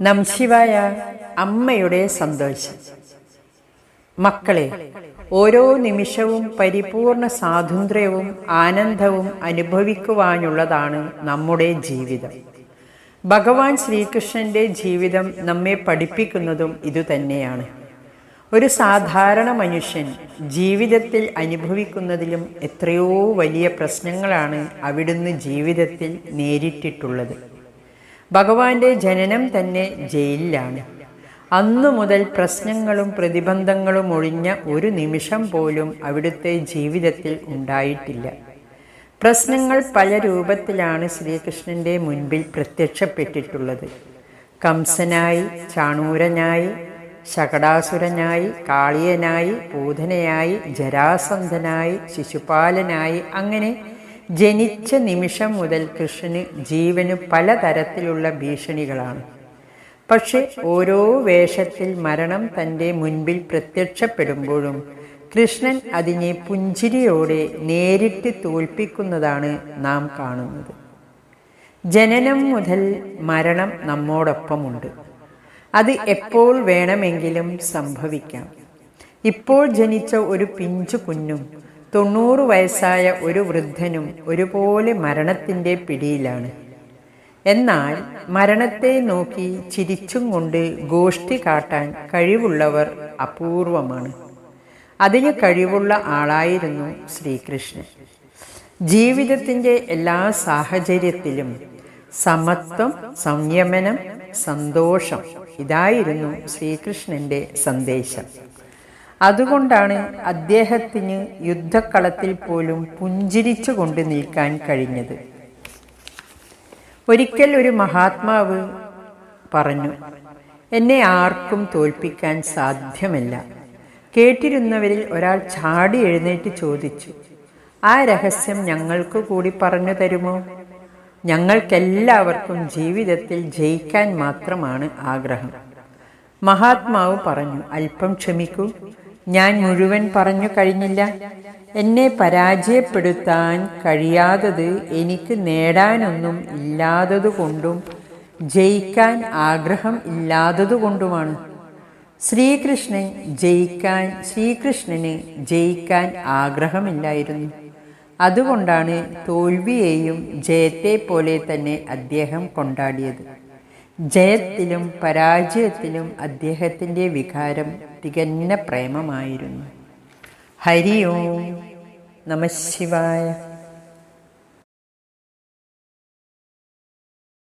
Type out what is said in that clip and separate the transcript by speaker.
Speaker 1: നംശിവായ അമ്മയുടെ സന്തോഷം. മക്കളെ ഓരോ നിമിഷവും പരിപൂർണ സ്വാതന്ത്ര്യവും ആനന്ദവും അനുഭവിക്കുവാനുള്ളതാണ് നമ്മുടെ ജീവിതം. ഭഗവാൻ ശ്രീകൃഷ്ണന്റെ ജീവിതം നമ്മെ പഠിപ്പിക്കുന്നതും ഇതുതന്നെയാണ്. ഒരു സാധാരണ മനുഷ്യൻ ജീവിതത്തിൽ അനുഭവിക്കുന്നതിലും എത്രയോ വലിയ പ്രശ്നങ്ങളാണ് അവിടുന്ന് ജീവിതത്തിൽ നേരിട്ടിട്ടുള്ളത്. ഭഗവാന്റെ ജനനം തന്നെ ജയിലിലാണ്. അന്നു മുതൽ പ്രശ്നങ്ങളും പ്രതിബന്ധങ്ങളും ഒഴിഞ്ഞ ഒരു നിമിഷം പോലും അവിടുത്തെ ജീവിതത്തിൽ ഉണ്ടായിട്ടില്ല. പ്രശ്നങ്ങൾ പല രൂപത്തിലാണ് ശ്രീകൃഷ്ണന്റെ മുൻപിൽ പ്രത്യക്ഷപ്പെട്ടിട്ടുള്ളത്. കംസനായി ചാണൂരനായി ശകടാസുരനായി കാളിയനായി പൂതനയായി ജരാസന്ധനായി ശിശുപാലനായി അങ്ങനെ ജനിച്ച നിമിഷം മുതൽ കൃഷ്ണന് ജീവന് പലതരത്തിലുള്ള ഭീഷണികളാണ്. പക്ഷെ ഓരോ വേഷത്തിൽ മരണം തന്റെ മുൻപിൽ പ്രത്യക്ഷപ്പെടുമ്പോഴും കൃഷ്ണൻ അതിനെ പുഞ്ചിരിയോടെ നേരിട്ട് തോൽപ്പിക്കുന്നതാണ് നാം കാണുന്നത്. ജനനം മുതൽ മരണം നമ്മോടൊപ്പമുണ്ട്. അത് എപ്പോൾ വേണമെങ്കിലും സംഭവിക്കാം. ഇപ്പോൾ ജനിച്ച ഒരു പിഞ്ചു കുഞ്ഞും തൊണ്ണൂറ് വയസ്സായ ഒരു വൃദ്ധനും ഒരുപോലെ മരണത്തിന്റെ പിടിയിലാണ്. എന്നാൽ മരണത്തെ നോക്കി ചിരിച്ചും കൊണ്ട് ഗോഷ്ഠി കാട്ടാൻ കഴിവുള്ളവർ അപൂർവമാണ്. അതിന് കഴിവുള്ള ആളായിരുന്നു ശ്രീകൃഷ്ണൻ. ജീവിതത്തിന്റെ എല്ലാ സാഹചര്യത്തിലും സമത്വം സംയമനം സന്തോഷം ഇതായിരുന്നു ശ്രീകൃഷ്ണന്റെ സന്ദേശം. അതുകൊണ്ടാണ് അദ്ദേഹത്തിന് യുദ്ധക്കളത്തിൽ പോലും പുഞ്ചിരിച്ചു കൊണ്ട് നിൽക്കാൻ കഴിഞ്ഞത്. ഒരിക്കൽ ഒരു മഹാത്മാവ് പറഞ്ഞു എന്നെ ആർക്കും തോൽപ്പിക്കാൻ സാധ്യമല്ല. കേട്ടിരുന്നവരിൽ ഒരാൾ ചാടി എഴുന്നേറ്റ് ചോദിച്ചു ആ രഹസ്യം ഞങ്ങൾക്ക് കൂടി പറഞ്ഞു തരുമോ? ഞങ്ങൾക്കെല്ലാവർക്കും ജീവിതത്തിൽ ജയിക്കാൻ മാത്രമാണ് ആഗ്രഹം. മഹാത്മാവ് പറഞ്ഞു അല്പം ക്ഷമിക്കൂ ഞാൻ മുഴുവൻ പറഞ്ഞു കഴിഞ്ഞില്ല. എന്നെ പരാജയപ്പെടുത്താൻ കഴിയാത്തത് എനിക്ക് നേടാനൊന്നും ഇല്ലാത്തതുകൊണ്ടും ജയിക്കാൻ ആഗ്രഹം ഇല്ലാത്തതുകൊണ്ടുമാണ്. ശ്രീകൃഷ്ണൻ ജയിക്കാൻ ശ്രീകൃഷ്ണന് ജയിക്കാൻ ആഗ്രഹമില്ലായിരുന്നു. അതുകൊണ്ടാണ് തോൽവിയെയും ജയത്തെ പോലെ തന്നെ അദ്ദേഹം കൊണ്ടാടിയത്. ജയത്തിലും പരാജയത്തിലും അദ്ദേഹത്തിന്റെ വികാരം തികഞ്ഞ പ്രേമമായിരുന്നു. ഹരി ഓം നമശിവായ